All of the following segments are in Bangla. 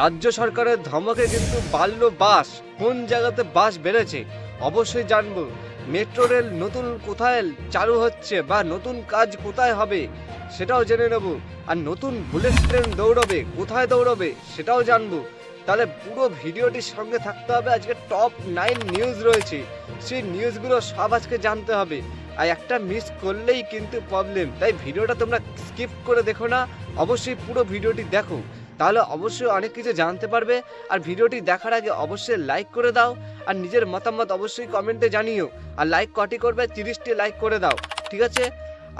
রাজ্য সরকারের ধমকে কিন্তু বাড়ল বাস। কোন জায়গাতে বাস বেড়েছে? অবশ্যই জানব। মেট্রো রেল নতুন কোথায় চালু হচ্ছে বা নতুন কাজ কোথায় হবে সেটাও জেনে নেব। আর নতুন বুলেট ট্রেন দৌড়বে, কোথায় দৌড়বে সেটাও জানব। তাহলে পুরো ভিডিওটির সঙ্গে থাকতে হবে, আজকে টপ নাইন নিউজ রয়েছে। সেই নিউজগুলো সব আজকে জানতে হবে। আর একটা মিস করলেই কিন্তু প্রবলেম তাই ভিডিওটা তোমরা স্কিপ করে দেখো না। অবশ্যই পুরো ভিডিওটি দেখো। তাহলে অবশ্যই অনেক কিছু জানতে পারবে। আর ভিডিওটি দেখার আগে অবশ্যই লাইক করে দাও। আর নিজের মতামত অবশ্যই কমেন্টে জানিও। আর লাইক কটি করবে, তিরিশটি লাইক করে দাও। ঠিক আছে?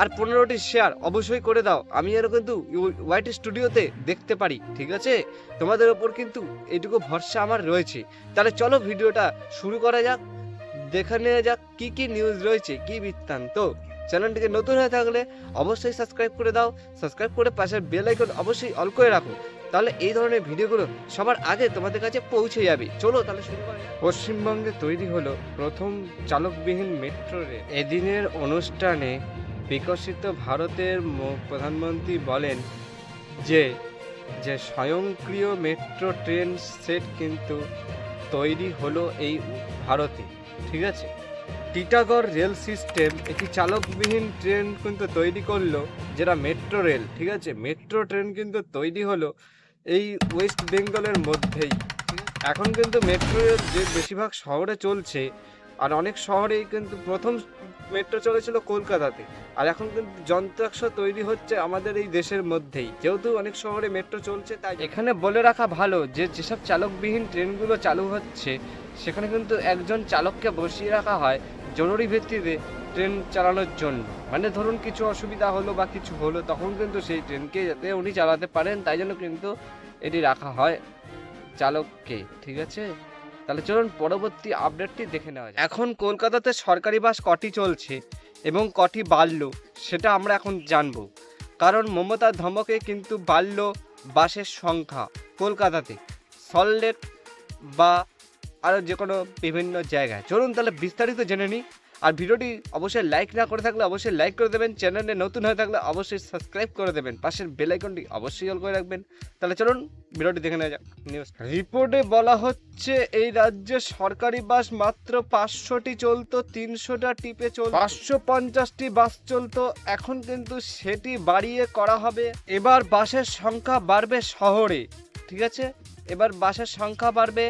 আর পনেরোটি শেয়ার অবশ্যই করে দাও। আমি এর কিন্তু হোয়াইট স্টুডিওতে দেখতে পারি। ঠিক আছে? তোমাদের ওপর কিন্তু এইটুকু ভরসা আমার রয়েছে। তাহলে চলো ভিডিওটা শুরু করা যাক। দেখে নেওয়া যাক কি কি নিউজ রয়েছে, কি বৃত্তান্ত। চ্যানেলটিকে নতুন হয়ে থাকলে অবশ্যই সাবস্ক্রাইব করে দাও। সাবস্ক্রাইব করে পাশের বেল আইকন অবশ্যই অল করে রাখো। তাহলে এই ধরনের ভিডিওগুলো সবার আগে তোমাদের কাছে পৌঁছে যাবে। চলো তাহলে শুরু পশ্চিমবঙ্গে তৈরি হলো প্রথম চালকবিহীন মেট্রো রেল। এদিনের অনুষ্ঠানে বিকশিত ভারতের প্রধানমন্ত্রী বলেন যে যে স্বয়ংক্রিয় মেট্রো ট্রেন সেট কিন্তু তৈরি হলো এই ভারতে। ঠিক আছে? টিটাগড় রেল সিস্টেম একটি চালকবিহীন ট্রেন কিন্তু তৈরি করল, যেটা মেট্রো রেল। ঠিক আছে? মেট্রো ট্রেন কিন্তু তৈরি হলো এই ওয়েস্ট বেঙ্গলের মধ্যেই। এখন কিন্তু মেট্রো যে বেশিরভাগ শহরে চলছে, আর অনেক শহরেই কিন্তু প্রথম মেট্রো চলেছিল কলকাতাতে। আর এখন কিন্তু যন্ত্রাংশ তৈরি হচ্ছে আমাদের এই দেশের মধ্যেই। যেহেতু অনেক শহরে মেট্রো চলছে, তাই এখানে বলে রাখা ভালো যে, যেসব চালকবিহীন ট্রেনগুলো চালু হচ্ছে, সেখানে কিন্তু একজন চালককে বসিয়ে রাখা হয়। জরুরি ভিত্তিতে ট্রেন চালানোর জন্য। মানে ধরুন কিছু অসুবিধা হলো বা কিছু হলো, তখন কিন্তু সেই ট্রেনকে যাতে উনি চালাতে পারেন, তাই জন্য কিন্তু এটি রাখা হয় চালককে, ঠিক আছে? তাহলে চলুন পরবর্তী আপডেটটি দেখে নেওয়া যাক। এখন কলকাতাতে সরকারি বাস কটি চলছে এবং কটি বাড়ল, সেটা আমরা এখন জানব। কারণ মমতার ধমকে কিন্তু বাড়ল বাসের সংখ্যা কলকাতাতে। সল্টলেক বা আরও যে কোনো বিভিন্ন জায়গায়। চলুন তাহলে বিস্তারিত জেনে নিই। আর ভিডিওটি অবশ্যই লাইক না করে থাকলে অবশ্যই লাইক করে দেবেন। চ্যানেলে নতুন হয়ে থাকলে অবশ্যই সাবস্ক্রাইব করে দেবেন। পাশের বেল আইকনটি অবশ্যই অল করে রাখবেন। তাহলে চলুন ভিডিওটি দেখে নেওয়া যাক। নিউজ রিপোর্টে বলা হচ্ছে, এই রাজ্যে সরকারি বাস মাত্র পাঁচশোটি চলতো, তিনশোটা টিপে চল পাঁচশো পঞ্চাশটি বাস চলতো। এখন কিন্তু সেটি বাড়িয়ে করা হবে। এবার বাসের সংখ্যা বাড়বে শহরে, ঠিক আছে? এবার বাসের সংখ্যা বাড়বে।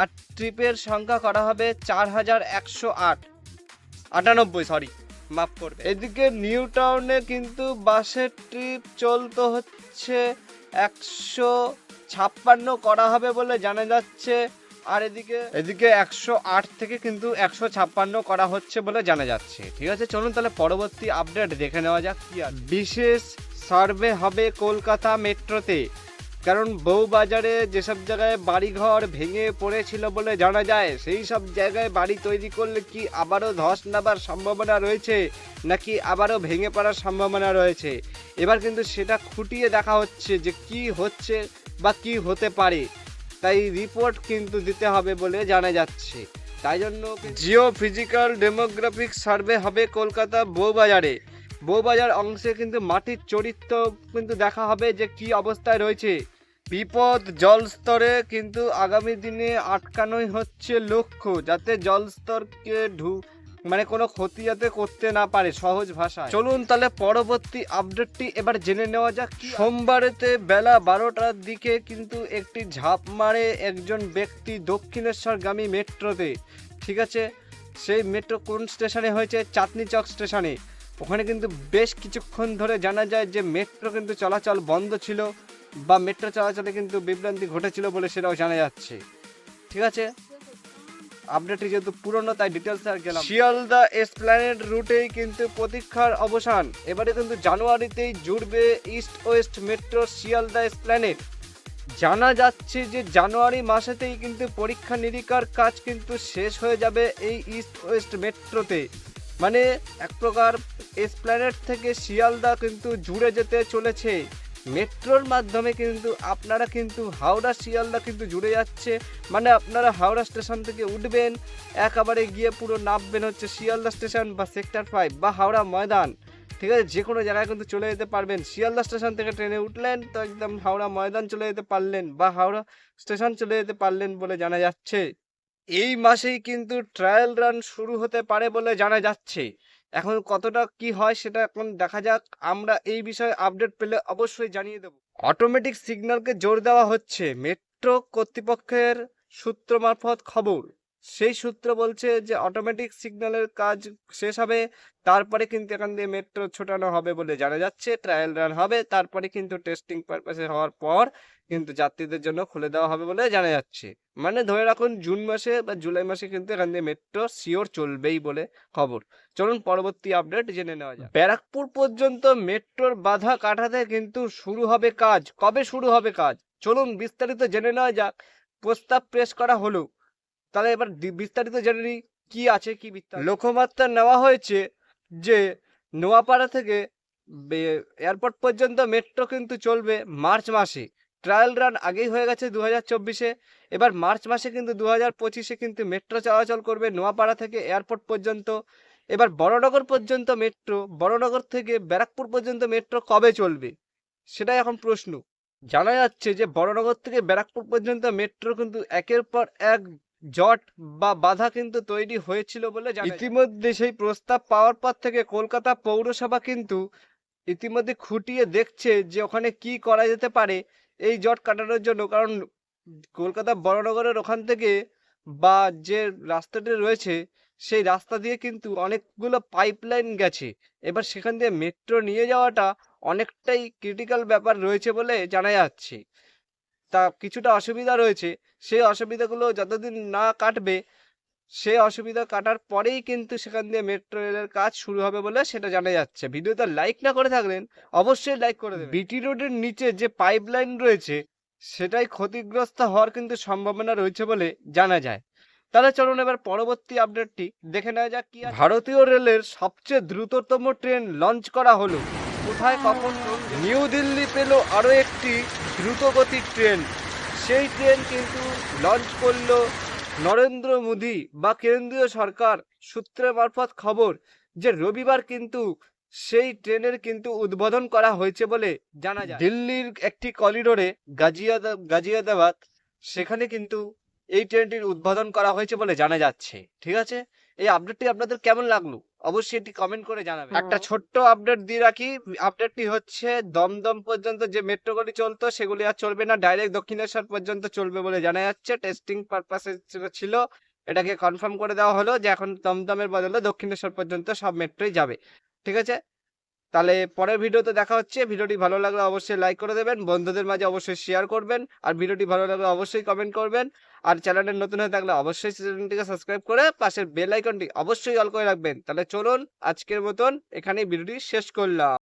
আর ট্রিপের সংখ্যা করা হবে চার হাজার একশো আট। আটানব্বই সরি মাফ করবে। এদিকে নিউ টাউনে কিন্তু বাসের ট্রিপ চলতো হচ্ছে একশো ছাপ্পান্ন করা হবে বলে জানা যাচ্ছে, আর এদিকে এদিকে একশো আট থেকে কিন্তু একশো ছাপ্পান্ন করা হচ্ছে বলে জানা যাচ্ছে। ঠিক আছে, চলুন তাহলে পরবর্তী আপডেট দেখে নেওয়া যাক কি আর বিশেষ সার্ভে হবে কলকাতা মেট্রোতে। কারণ বউবাজারে যেসব জায়গায় বাড়িঘর ভেঙে পড়েছিল বলে জানা যায়, সেই সব জায়গায় বাড়ি তৈরি করলে কি আবারও ধস নাবার সম্ভাবনা রয়েছে, নাকি আবারও ভেঙে পড়ার সম্ভাবনা রয়েছে? এবার কিন্তু সেটা খুঁটিয়ে দেখা হচ্ছে যে কি হচ্ছে বা কি হতে পারে। তাই রিপোর্ট কিন্তু দিতে হবে বলে জানা যাচ্ছে। তাই জন্য জিও ফিজিক্যাল ডেমোগ্রাফিক সার্ভে হবে কলকাতা বউবাজারে। বউবাজার অংশে কিন্তু মাটির চরিত্র কিন্তু দেখা হবে যে কি অবস্থায় রয়েছে। বিপদ জলস্তরে কিন্তু আগামী দিনে আটকানোই হচ্ছে লক্ষ্য, যাতে জলস্তরকে ঢু মানে কোনো ক্ষতি যাতে করতে না পারে সহজ ভাষায়। চলুন তাহলে পরবর্তী আপডেটটি এবার জেনে নেওয়া যাক সোমবারেতে বেলা বারোটার দিকে কিন্তু একটি ঝাঁপ মারে একজন ব্যক্তি দক্ষিণেশ্বরগামী মেট্রোতে। ঠিক আছে? সেই মেট্রো কোন স্টেশনে হয়েছে? চাঁদনি চক স্টেশনে। ওখানে কিন্তু বেশ কিছুক্ষণ ধরে জানা যায় যে মেট্রো কিন্তু চলাচল বন্ধ ছিল বা মেট্রো চলাচলে কিন্তু বিভ্রান্তি ঘটেছিল বলে সেটাও জানা যাচ্ছে। ঠিক আছে? আপডেটটি যেহেতু পুরনো, তাই ডিটেলস আর গেলাম শিয়ালদা এসপ্ল্যানেড রুটেই কিন্তু প্রতীক্ষার অবসান। এবারে কিন্তু জানুয়ারিতেই জুড়বে east west metro Sealdah Esplanade জানা যাচ্ছে যে জানুয়ারি মাসেতেই কিন্তু পরীক্ষা নিরীক্ষার কাজ কিন্তু শেষ হয়ে যাবে এই ইস্ট ওয়েস্ট মেট্রোতে মানে এক প্রকার এসপ্ল্যানেড থেকে শিয়ালদা কিন্তু জুড়ে যেতে চলেছে। মেট্রোর মাধ্যমে কিন্তু আপনারা কিন্তু হাওড়া, শিয়ালদা কিন্তু জুড়ে যাচ্ছে। মানে আপনারা হাওড়া স্টেশন থেকে উঠবেন, একেবারে গিয়ে পুরো নামবেন হচ্ছে শিয়ালদা স্টেশন বা সেক্টর ফাইভ বা হাওড়া ময়দান। ঠিক আছে, যে কোনো জায়গায় কিন্তু চলে যেতে পারবেন। শিয়ালদা স্টেশন থেকে ট্রেনে উঠলেন তো একদম হাওড়া ময়দান চলে যেতে পারলেন বা হাওড়া স্টেশন চলে যেতে পারলেন বলে জানা যাচ্ছে। এই মাসেই কিন্তু ট্রায়াল রান শুরু হতে পারে বলে জানা যাচ্ছে। এখন কতটা কি হয় সেটা এখন দেখা যাক। আমরা এই বিষয়ে আপডেট পেলে অবশ্যই জানিয়ে দেব। অটোমেটিক সিগন্যালকে জোর দেওয়া হচ্ছে। মেট্রো কর্তৃপক্ষের সূত্র মারফত খবর। সেই সূত্র বলছে যে অটোমেটিক সিগন্যালের কাজ শেষ হবে, তারপরে কিন্তু এখান দিয়ে মেট্রো ছোটানো হবে বলে জানা যাচ্ছে। ট্রায়াল রান হবে, তারপরে কিন্তু টেস্টিং পারপাসে হওয়ার পর কিন্তু যাত্রীদের জন্য খুলে দেওয়া হবে বলে জানা যাচ্ছে। মানে ধরে রাখুন জুন মাসে বা জুলাই মাসে কিন্তু এখান দিয়ে মেট্রো শিওর চলবেই বলে খবর। চলুন পরবর্তী আপডেট জেনে নেওয়া যায় ব্যারাকপুর পর্যন্ত মেট্রোর বাধা কাটাতে কিন্তু শুরু হবে কাজ। কবে শুরু হবে কাজ? চলুন বিস্তারিত জেনে নেওয়া যাক। প্রস্তাব পেশ করা হলো। তাহলে এবার বিস্তারিত জেনে নিই, কি আছে, কি বিস্তারিত লক্ষ্যমাত্রা নেওয়া হয়েছে যে নোয়াপাড়া থেকে এয়ারপোর্ট পর্যন্ত মেট্রো কিন্তু চলবে মার্চ মাসে। ট্রায়াল রান আগেই হয়ে গেছে দু হাজার চব্বিশে। এবার মার্চ মাসে কিন্তু দু হাজার পঁচিশে কিন্তু মেট্রো চলাচল করবে নোয়াপাড়া থেকে এয়ারপোর্ট পর্যন্ত। এবার বড়নগর পর্যন্ত মেট্রো বড়নগর থেকে ব্যারাকপুর পর্যন্ত মেট্রো কবে চলবে? সেটাই এখন প্রশ্ন। জানা যাচ্ছে যে বড়নগর থেকে ব্যারাকপুর পর্যন্ত মেট্রো কিন্তু একের পর এক জট বা বাধা কিন্তু তৈরি হয়েছিল বলে ইতিমধ্যে সেই প্রস্তাব পাওয়ার পর থেকে কলকাতা পৌরসভা কিন্তু ইতিমধ্যে খুঁটিয়ে দেখছে যে ওখানে কি করা যেতে পারে এই জট কাটানোর জন্য। কারণ কলকাতা বড়নগরের ওখান থেকে বা যে রাস্তাটি রয়েছে সেই রাস্তা দিয়ে কিন্তু অনেকগুলো পাইপলাইন গেছে। এবার সেখান দিয়ে মেট্রো নিয়ে যাওয়াটা অনেকটাই ক্রিটিক্যাল ব্যাপার রয়েছে বলে জানা যাচ্ছে। তা কিছুটা অসুবিধা রয়েছে। সেই অসুবিধাগুলো যতদিন না কাটবে সেই অসুবিধা কাটার পরেই কিন্তু সেখান দিয়ে মেট্রো রেলের কাজ শুরু হবে বলে সেটা জানা যাচ্ছে। ভিডিওতে লাইক না করে থাকলেন অবশ্যই লাইক করে দেবেন। বিটি রোডের নিচে যে পাইপলাইন রয়েছে সেটাই ক্ষতিগ্রস্ত হওয়ার কিন্তু সম্ভাবনা রয়েছে বলে জানা যায়। তাহলে চলুন এবার পরবর্তী আপডেটটি দেখে নেওয়া যাক কি ভারতীয় রেলের সবচেয়ে দ্রুততম ট্রেন লঞ্চ করা হলো। কোথায় কখন নিউ দিল্লি পেল আরও একটি দ্রুতগতির ট্রেন। সেই ট্রেন কিন্তু লঞ্চ করল নরেন্দ্র মোদী বা কেন্দ্রীয় সরকার সূত্রের মারফত খবর যে রবিবার কিন্তু সেই ট্রেনের কিন্তু উদ্বোধন করা হয়েছে বলে জানা যায়। দিল্লির একটি করিডোরে গাজিয়াদা, গাজিয়াদাবাদ, সেখানে কিন্তু এই ট্রেনটির উদ্বোধন করা হয়েছে বলে জানা যাচ্ছে। ঠিক আছে? এই আপডেটটি আপনাদের কেমন লাগল? অবশ্যই এটি কমেন্ট করে জানাবেন। একটা ছোট্ট আপডেট দিয়ে রাখি। আপডেটটি হচ্ছে দমদম পর্যন্ত যে মেট্রোগুলি চলতো সেগুলি আর চলবে না। ডাইরেক্ট দক্ষিণেশ্বর পর্যন্ত চলবে বলে জানা যাচ্ছে। টেস্টিং পারপাসে ছিল এটাকে কনফার্ম করে দেওয়া হলো যে এখন দমদমের বদলে দক্ষিণেশ্বর পর্যন্ত সব মেট্রোই যাবে। ঠিক আছে? তাহলে পরের ভিডিওতে দেখা হচ্ছে। ভিডিওটি ভালো লাগলে অবশ্যই লাইক করে দেবেন, বন্ধুদের মাঝে অবশ্যই শেয়ার করবেন, আর ভিডিওটি ভালো লাগলে অবশ্যই কমেন্ট করবেন। আর চ্যানেলের নতুন হয়ে থাকলে অবশ্যই চ্যানেলটিকে সাবস্ক্রাইব করে পাশের বেল আইকনটি অবশ্যই অল করে রাখবেন। তাহলে চলুন আজকের মতন এখানেই ভিডিওটি শেষ করলাম।